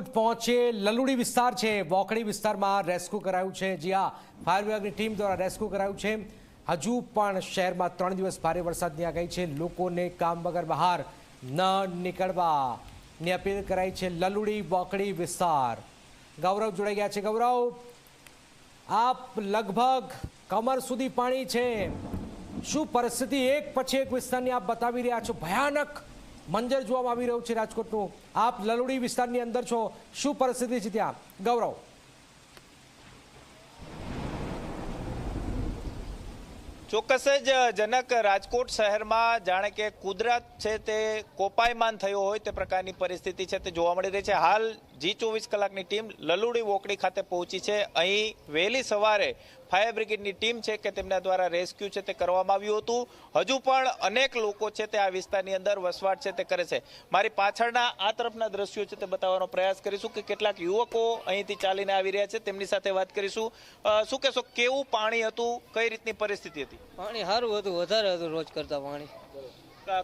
રાજકોટ પહોંચે લલુડી વિસ્તાર છે, વોકડી વિસ્તારમાં રેસ્ક્યુ કરાયું છે. જી હા, ફાયર વિભાગની ટીમ દ્વારા રેસ્ક્યુ કરાયું છે. હજુ પણ શહેરમાં ત્રણ દિવસ ભારે વરસાદની આગાહી છે. લોકોને કામ વગર બહાર ન નીકળવાની અપીલ કરાઈ છે લલુડી વોકડી વિસ્તાર. ગૌરવ જોડાઈ ગયા છે, ગૌરવ. આપ લગભગ કમર સુધી પાણી છે. શું પરિસ્થિતિ એક પછી એક વિસ્તારની આપ બતાવી રહ્યા છો? ભયાનક મંજર જોવામાં આવી રહ્યું છે રાજકોટનું. આપ લલુડી વિસ્તારની અંદર છો. શું પરિસ્થિતિ છે ત્યાં? ગૌરવ. ચોક્કસ જ જનક રાજકોટ શહેરમાં જાણે કે કુદરત છે તે કોપાયમાન થયો હોય તે પ્રકારની પરિસ્થિતિ છે તે જોવા મળી રહી છે. હાલ જી ચોવીસ કલાકની ટીમ લલુડી વોકડી ખાતે પહોંચી છે. અહીં વહેલી સવારે ફાયર બ્રિગેડની ટીમ છે કે તેમના દ્વારા રેસ્ક્યુ છે તે કરવામાં આવ્યું હતું. હજુ પણ અનેક લોકો છે તે આ વિસ્તારની અંદર વસવાટ છે તે કરે છે. મારી પાછળના આ તરફના દ્રશ્યો છે તે બતાવવાનો પ્રયાસ કરીશું કે કેટલાક યુવકો અહીંથી ચાલીને આવી રહ્યા છે. તેમની સાથે વાત કરીશું. શું કહેશો કેવું પાણી હતું? કઈ રીતની પરિસ્થિતિ હતી? પાણી સારું હતું વધારે હતું રોજ કરતા પાણી.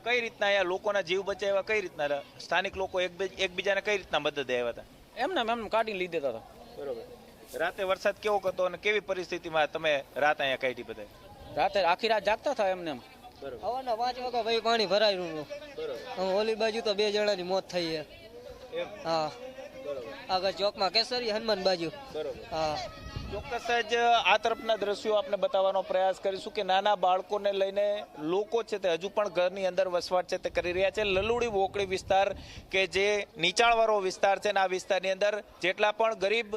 કઈ રીતના અહીંયા લોકોના જીવ બચાવ્યા? કઈ રીતના? સ્થાનિક લોકો એકબી- એકબીજાને કઈ રીતના મદદ આવ્યા હતા? એમને એમ કાઢીને લઈ દેતા હતા. બરોબર. રાતે વરસાદ કેવો હતો અને કેવી પરિસ્થિતિમાં તમે રાત અહીંયા કાઢી બધા રાતે આખી રાત જાગતા હતા એમને એમ. હવાના પાંચ વાગ્યા ભાઈ પાણી ભરાયું આમ ઓલી બાજુ તો બે જણાની મોત થઈ છે. હા. આગળ ચોકમાં કેસરી હનુમાન બાજુ. હા. ચોક્કસ જ આ તરફના દ્રશ્યો આપણે બતાવવાનો પ્રયાસ કરીશું કે નાના બાળકોને લઈને લોકો છે તે હજુ પણ ઘરની અંદર વસવાટ છે તે કરી રહ્યા છે. લલુડી વોકડી વિસ્તાર કે જે નીચાણવાળો વિસ્તાર છે ને આ વિસ્તારની અંદર જેટલા પણ ગરીબ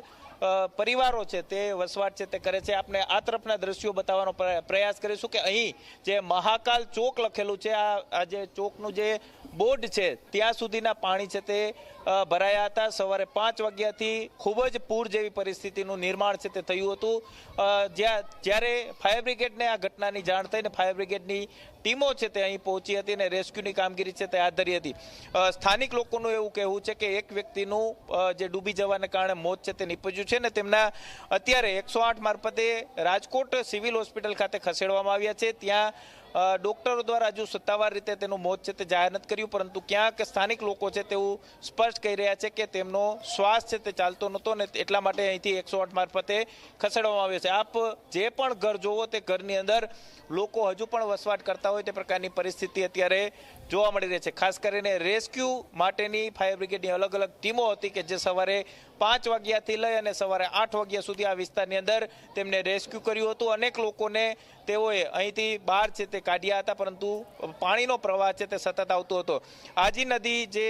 પરિવારો છે તે વસવાટ છે તે કરે છે. આપણે આ તરફના દ્રશ્યો બતાવવાનો પ્ર- પ્રયાસ કરીશું કે અહીં જે મહાકાલ ચોક લખેલું છે આ જે ચોકનું જે બોર્ડ છે, ત્યાં સુધીના પાણી છે તે ભરાયા હતા. સવારે પાંચ વાગ્યાથી ખૂબ જ પૂર જેવી પરિસ્થિતિનું નિર્માણ છે તે થયું હતું. જ્યાં, જ્યારે ફાયર બ્રિગેડને આ ઘટનાની જાણ થઈ ને ફાયર બ્રિગેડની ટીમો છે તે અહીં પહોંચી હતી અને રેસ્ક્યુની કામગીરી છે તે હાથ ધરી હતી સ્થાનિક લોકોનું એવું કહેવું છે કે એક વ્યક્તિનું જે ડૂબી જવાને કારણે મોત છે તે નીપજ્યું છે ને તેમના અત્યારે એકસો આઠ મારફતે રાજકોટ સિવિલ હોસ્પિટલ ખાતે ખસેડવામાં આવ્યા છે. ત્યાં ડોક્ટરો દ્વારા હજુ સત્તાવાર રીતે તેનું મોત છે તે જાહેર નથી કર્યું, પરંતુ ક્યાંક સ્થાનિક લોકો છે તેવું સ્પષ્ટ કહી રહ્યા છે કે તેમનો શ્વાસ છે તે ચાલતો નહોતો ને એટલા માટે અહીંથી એકસો આઠ મારફતે ખસેડવામાં આવ્યો છે. આપ જે પણ ઘર જોવો તે ઘરની અંદર લોકો હજુ પણ વસવાટ કરતા હોય તે પ્રકારની પરિસ્થિતિ અત્યારે જોવા મળી રહી છે. ખાસ કરીને રેસ્ક્યુ માટેની ફાયર બ્રિગેડની અલગ અલગ ટીમો હતી કે જે સવારે પાંચ વાગ્યાથી લઈ અને સવારે આઠ વાગ્યા સુધી આ વિસ્તારની અંદર તેમને રેસ્ક્યુ કર્યું હતું. અનેક લોકોને તેઓએ અહીંથી બહાર છે તે કાઢ્યા હતા, પરંતુ પાણીનો પ્રવાહ છે તે સતત આવતો હતો. આજી નદી જે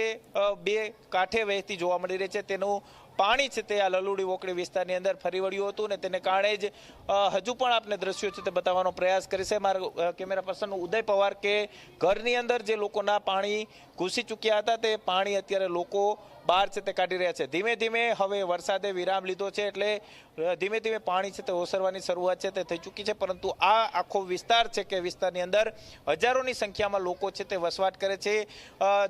બે કાંઠે વહેતી જોવા મળી રહી છે તેનું પાણી છે તે આ લલુડી વોકડી વિસ્તારની અંદર ફરી વળ્યું હતું ને તેને કારણે જ હજુ પણ આપને દ્રશ્યો છે તે બતાવવાનો પ્રયાસ કરીશે મારા કેમેરા પર્સન ઉદય પવાર કે ઘરની અંદર જે લોકોના પાણી ઘૂસી ચૂક્યા હતા તે પાણી અત્યારે લોકો બહાર છે તે કાઢી રહ્યા છે. ધીમે ધીમે હવે વરસાદે વિરામ લીધો છે એટલે ધીમે ધીમે પાણી છે તે ઓસરવાની શરૂઆત છે તે થઈ ચૂકી છે. પરંતુ આ આખો વિસ્તાર છે કે વિસ્તારની અંદર હજારોની સંખ્યામાં લોકો છે તે વસવાટ કરે છે.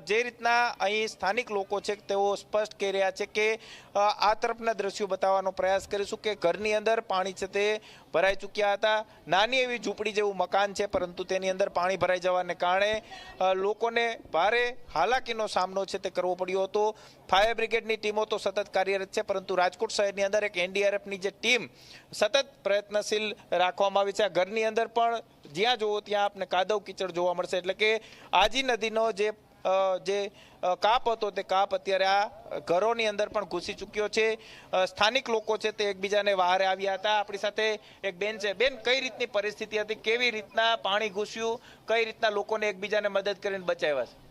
જે રીતના અહીં સ્થાનિક લોકો છે તેઓ સ્પષ્ટ કહી રહ્યા છે કે આ તરફના દ્રશ્યો બતાવવાનો પ્રયાસ કરીશું કે ઘરની અંદર પાણી છે તે ભરાઈ ચૂક્યા હતા. નાની એવી ઝૂંપડી જેવું મકાન છે, પરંતુ તેની અંદર પાણી ભરાઈ જવાને કારણે લોકોને ભારે હાલાકીનો સામનો છે તે કરવો પડ્યો હતો. ફાયર બ્રિગેડની ટીમો તો સતત કાર્યરત છે, પરંતુ રાજકોટ શહેરની અંદર એક એનડીઆરએફની જે ટીમ સતત પ્રયત્નશીલ રાખવામાં આવી છે. આ ઘરની અંદર પણ જ્યાં જુઓ ત્યાં આપને કાદવ કીચડ જોવા મળશે. એટલે કે આજી નદીનો જે જે કાપ હતો તે કાપ અત્યારે આ ઘરોની અંદર પણ ઘૂસી ચૂક્યો છે. સ્થાનિક લોકો છે તે એકબીજાને વહારે આવ્યા હતા. આપણી સાથે એક બેન છે. બેન, કઈ રીતની પરિસ્થિતિ હતી? કેવી રીતના પાણી ઘૂસ્યું? કઈ રીતના લોકોને એકબીજાને મદદ કરીને બચાવ્યા છે?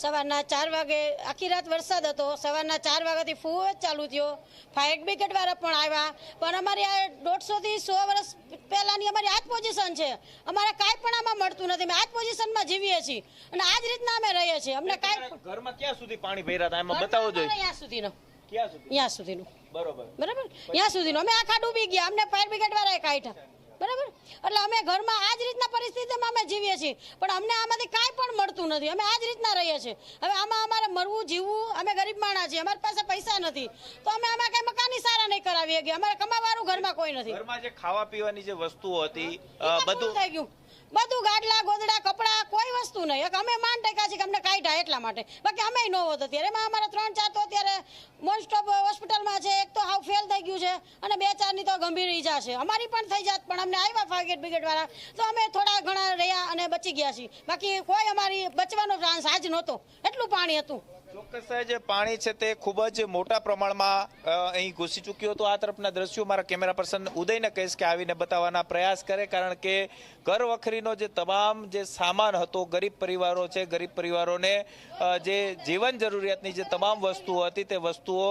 સવારના ચાર વાગે આખી રાત વરસાદ હતો. સવારના ચાર વાગ્યાથી ફૂવો જ ચાલુ થયો. ફાયર બ્રિગેડ વાળા પણ આવ્યા. પણ અમારી આ દોઢસો થી સો વર્ષ પહેલાની અમારી આ જ પોઝિશન છે. અમારે કાંઈ પણ આમાં મળતું નથી. અમે આ જ પોઝિશનમાં જીવીએ છીએ. અને આ જ રીતના અમે રહીએ છીએ. અમને કાંઈ ઘરમાં ક્યાં સુધી પાણી ભર્યા હતા? એમાં બતાવો જોઈએ ત્યાં સુધીનો. ક્યાં સુધી? અહીંયા સુધીનું. બરોબર. બરાબર? ત્યાં સુધીનું. અમે આખા ડૂબી ગયા. અમને ફાયર બ્રિગેડ વાળાએ કાઢ્યા બરાબર? એટલે અમે ઘરમાં આ જ રીતના પરિસ્થિતિમાં અમે જીવીએ છીએ. પણ અમને આમાંથી કાંઈ પણ મળતું નથી. અમે આ જ રીતના રહીએ છીએ. હવે આમાં અમારે મરવું જીવવું અમે ગરીબ માણા છીએ. અમારી પાસે પૈસા નથી. તો અમે આમાં કઈ મકાની સારા નહીં કરાવીએ ગયા અમારે કમાવાનું ઘરમાં કોઈ નથી. ઘરમાં જે ખાવા પીવાની જે વસ્તુઓ હતી બધું થઈ ગયું. બધું ગાડલા ગોદડા કપડા કોઈ વસ્તુ નહીં. અમે માન ટેકા છે કે અમને કાઢ્યા એટલા માટે. બાકી અમે ન હોત અત્યારે. એમાં અમારા ત્રણ ચાર તો અત્યારે ઓફ હોસ્પિટલમાં છે, એક તો હાવ ફેલ થઈ ગયું છે અને બે ચારની તો ગંભીર ઈજા છે. અમારી પણ થઈ જાત, પણ અમને આવ્યા ફાગેટ બ્રિગેડવાળા તો અમે થોડા ઘણા રહ્યા અને બચી ગયા છીએ. બાકી કોઈ અમારી બચવાનો ચાન્સ આજ નહોતો. એટલું પાણી હતું. ચોક્કસ જે પાણી છે તે ખૂબ જ મોટા પ્રમાણમાં અહીં ઘૂસી ચૂક્યું હતું. આ તરફના દ્રશ્યો મારા કેમેરા પર્સન ઉદયને કહીશ કે આવીને બતાવવાના પ્રયાસ કરે, કારણ કે ઘર વખરીનો જે તમામ જે સામાન હતો ગરીબ પરિવારો છે ગરીબ પરિવારોને જે જીવન જરૂરિયાતની જે તમામ વસ્તુઓ હતી તે વસ્તુઓ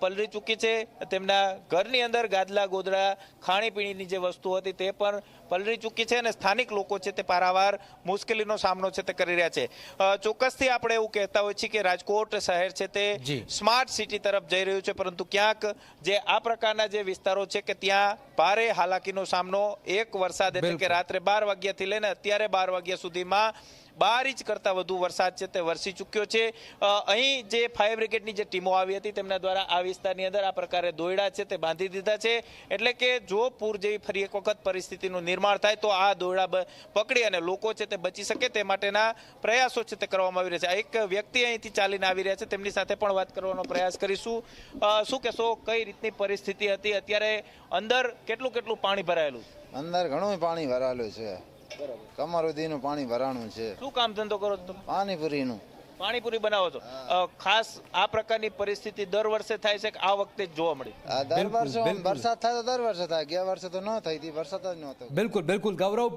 પલરી પલળી ચૂકી છે. તેમના ઘરની અંદર ગાદલા ગોદડા ખાણીપીણીની જે વસ્તુઓ હતી તે પણ પલળી ચૂકી છે અને સ્થાનિક લોકો છે તે પારાવાર મુશ્કેલીનો સામનો છે તે કરી રહ્યા છે. ચોક્કસથી આપણે એવું કહેતા હોઈએ છીએ કે રાજકોટ શહેર છે તે સ્માર્ટ સિટી તરફ જઈ રહ્યું છે પરંતુ ક્યાંક જે આ પ્રકારના જે વિસ્તારો છે કે ત્યાં ભારે હાલાકીનો સામનો એક વરસાદ એટલે કે બિલકુલ. રાત્રે બાર વાગ્યાથી લઈને અત્યારે બાર વાગ્યા સુધીમાં બાર ઇંચ કરતાં વધુ વરસાદ છે તે વરસી ચૂક્યો છે. અહીં જે ફાયર બ્રિગેડની જે ટીમો આવી હતી તેમના દ્વારા આ વિસ્તારની અંદર આ પ્રકારે દોયડા છે તે બાંધી દીધા છે. એટલે કે જો પૂર જેવી ફરી એક વખત પરિસ્થિતિનું નિર્માણ થાય તો આ દોયડા પકડી અને લોકો છે તે બચી શકે તે માટેના પ્રયાસો છે તે કરવામાં આવી રહ્યા છે. એક વ્યક્તિ અહીંથી ચાલીને આવી રહ્યા છે. તેમની સાથે પણ વાત કરવાનો પ્રયાસ કરીશું. શું કહેશો, કઈ રીતની પરિસ્થિતિ હતી? અત્યારે અંદર કેટલું કેટલું પાણી ભરાયેલું? અંદર ઘણું પાણી ભરાયેલું છે. કમર સુધીનું પાણી ભરાણું છે. શું કામ ધંધો કરો છો પાણીપુરીનું. પાણીપુરી બનાવો છો. ખાસ આ પ્રકારની પરિસ્થિતિ દર વર્ષે થાય છે કે આ વખતે જ જોવા મળી? દર વર્ષે વરસાદ થાય તો દર વર્ષે થાય. ગયા વર્ષે તો ન થઈ હતી વરસાદ જ નહોતો. બિલકુલ બિલકુલ. ગૌરવ